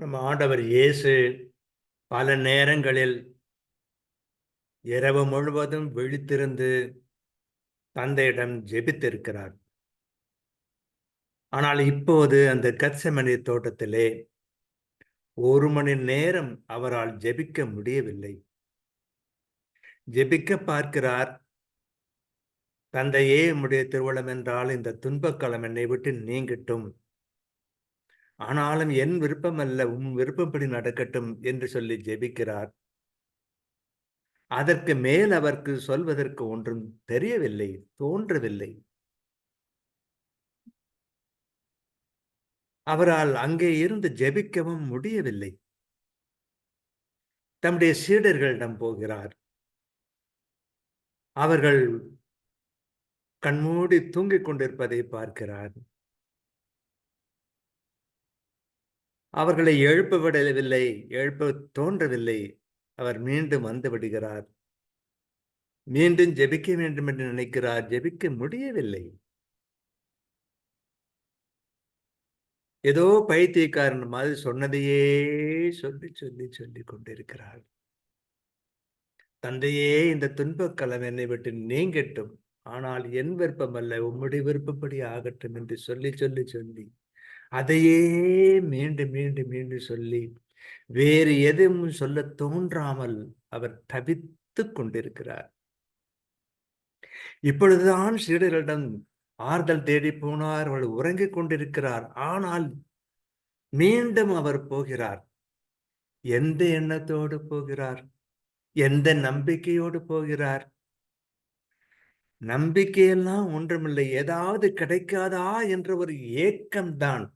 நம்ம ஆண்டவர் இயேசு பல நேரங்களில் இரவு முழுவதும் விழித்திருந்து தந்தையிடம் ஜெபித்திருக்கிறார். ஆனால் இப்போது அந்த கச்சமணி தோட்டத்திலே ஒரு மணி நேரம் அவரால் ஜெபிக்க முடியவில்லை. ஜெபிக்க பார்க்கிறார் தந்தையே உம்முடைய திருவள்ளம் என்றால் இந்த துன்பக்களம் என்னை விட்டு நீங்கட்டும். ஆனாலும் என் விருப்பம் அல்ல உன் விருப்பப்படி நடக்கட்டும் என்று சொல்லி ஜெபிக்கிறார். அதற்கு மேல் அவருக்கு சொல்வதற்கு ஒன்றும் தெரியவில்லை தோன்றவில்லை. அவரால் அங்கே இருந்து ஜெபிக்கவும் முடியவில்லை. தம்முடைய சீடர்களிடம் போகிறார். அவர்கள் கண்மூடி தூங்கிக் கொண்டிருப்பதை பார்க்கிறார். அவர்களை எழுப்ப விடவில்லை எழுப்ப தோன்றவில்லை. அவர் மீண்டும் வந்து விடுகிறார். மீண்டும் ஜெபிக்க வேண்டும் என்று நினைக்கிறார். ஜெபிக்க முடியவில்லை. ஏதோ பைத்தியக்காரன் மாதிரி சொன்னதையே சொல்லி சொல்லி சொல்லி கொண்டிருக்கிறார் தந்தையே இந்த துன்பக்கலம் என்னை விட்டு நீங்கட்டும். ஆனால் என் விருப்பம் அல்ல உம்முடைய விருப்பப்படி ஆகட்டும் என்று சொல்லி சொல்லி சொல்லி அதையே மீண்டும் மீண்டும் மீண்டும் சொல்லி வேறு எதுவும் சொல்ல தோன்றாமல் அவர் தவித்து கொண்டிருக்கிறார். இப்பொழுதுதான் சீடர்களிடம் ஆறுதல் தேடி போனார் அவள் உறங்கிக் கொண்டிருக்கிறார். ஆனால் மீண்டும் அவர் போகிறார். எந்த எண்ணத்தோடு போகிறார்? எந்த நம்பிக்கையோடு போகிறார்? நம்பிக்கையெல்லாம் ஒன்றுமில்லை. ஏதாவது கிடைக்காதா என்ற ஒரு ஏக்கம்தான்.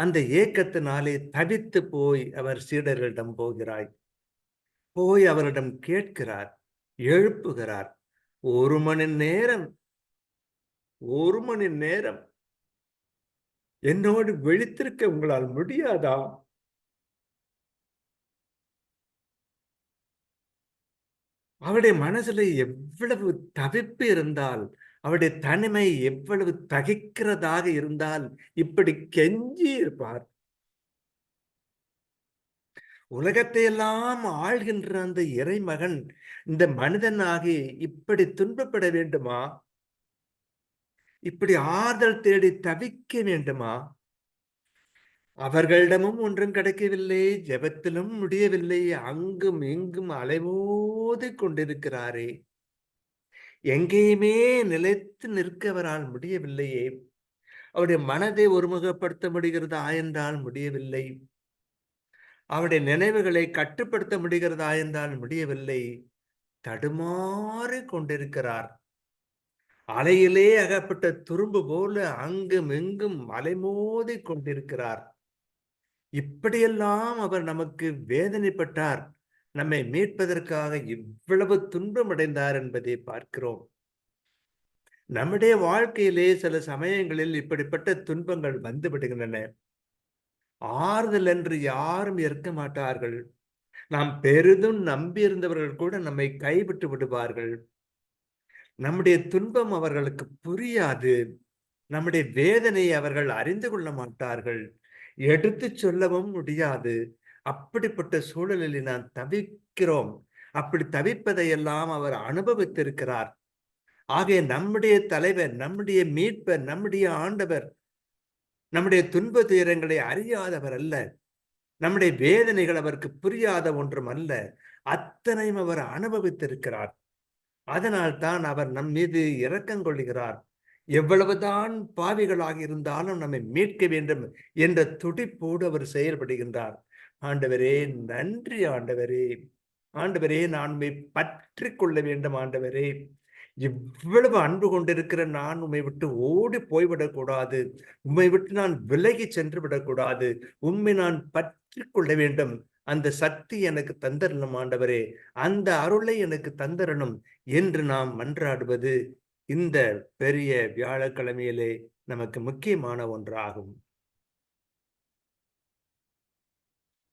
அந்த ஏக்கத்தினாலே தவித்து போய் அவர் சீடர்களிடம் போகிறாய். போய் அவரிடம் கேட்கிறார் எழுப்புகிறார் ஒரு மணி நேரம் ஒரு மணி நேரம். என்னோடு விழித்திருக்க உங்களால் முடியாதா? அவருடைய மனசுல எவ்வளவு தவிப்பு இருந்தால் அவருடைய தனிமை எவ்வளவு தகைக்கிறதாக இருந்தால் இப்படி கெஞ்சி இருப்பார் உலகத்தை எல்லாம் ஆள்கின்ற அந்த இறைமகன் இந்த மனிதனாகி இப்படி துன்பப்பட வேண்டுமா? இப்படி ஆறுதல் தேடி தவிக்க வேண்டுமா? அவர்களிடமும் ஒன்றும் கிடைக்கவில்லை ஜெபத்திலும் முடியவில்லை அங்கும் இங்கும் அலைமோதி கொண்டிருக்கிறாரே. எங்கேயுமே நிலைத்து நிற்க அவரால் முடியவில்லையே. அவருடைய மனதை ஒருமுகப்படுத்த முடிகிறதா என்றால் முடியவில்லை. அவருடைய நினைவுகளை கட்டுப்படுத்த முடிகிறதா என்றால் முடியவில்லை. தடுமாறி கொண்டிருக்கிறார். அலையிலே அகப்பட்ட துரும்பு போல அங்கும் எங்கும் அலைமோதி கொண்டிருக்கிறார். இப்படியெல்லாம் அவர் நமக்கு வேதனைப்பட்டார். நம்மை மீட்பதற்காக இவ்வளவு துன்பம் அடைந்தார் என்பதை பார்க்கிறோம். நம்முடைய வாழ்க்கையிலே சில சமயங்களில் இப்படிப்பட்ட துன்பங்கள் வந்து விடுகின்றன. ஆறுதல் என்று யாரும் இருக்க மாட்டார்கள். நாம் பெரிதும் நம்பியிருந்தவர்கள் கூட நம்மை கைவிட்டு விடுவார்கள். நம்முடைய துன்பம் அவர்களுக்கு புரியாது. நம்முடைய வேதனையை அவர்கள் அறிந்து கொள்ள மாட்டார்கள். எடுத்து சொல்லவும் முடியாது. அப்படிப்பட்ட சூழலில் நான் தவிக்கிறோம். அப்படி தவிப்பதையெல்லாம் அவர் அனுபவித்திருக்கிறார். ஆகிய நம்முடைய தலைவர் நம்முடைய மீட்பர் நம்முடைய ஆண்டவர் நம்முடைய துன்ப துயரங்களை அறியாதவர் அல்ல. நம்முடைய வேதனைகள் அவருக்கு புரியாத ஒன்றும் அல்ல. அத்தனையும் அவர் அனுபவித்திருக்கிறார். அதனால் தான் அவர் நம் மீது இரக்கம் கொள்கிறார். எவ்வளவுதான் பாவிகளாக இருந்தாலும் நம்மை மீட்க வேண்டும் என்ற துடிப்போடு அவர் செயல்படுகின்றார். ஆண்டவரே நன்றி ஆண்டவரே. ஆண்டவரே நான் உண்மை பற்றி கொள்ள வேண்டும் ஆண்டவரே. இவ்வளவு அன்பு கொண்டிருக்கிற நான் உண்மை விட்டு ஓடி போய்விடக்கூடாது உண்மை விட்டு நான் விலகி சென்று விடக்கூடாது உண்மை நான் பற்றி கொள்ள வேண்டும். அந்த சக்தி எனக்கு தந்தரணும் ஆண்டவரே. அந்த அருளை எனக்கு தந்தரணும் என்று நாம் மன்றாடுவது இந்த பெரிய வியாழக்கிழமையிலே நமக்கு முக்கியமான ஒன்றாகும்.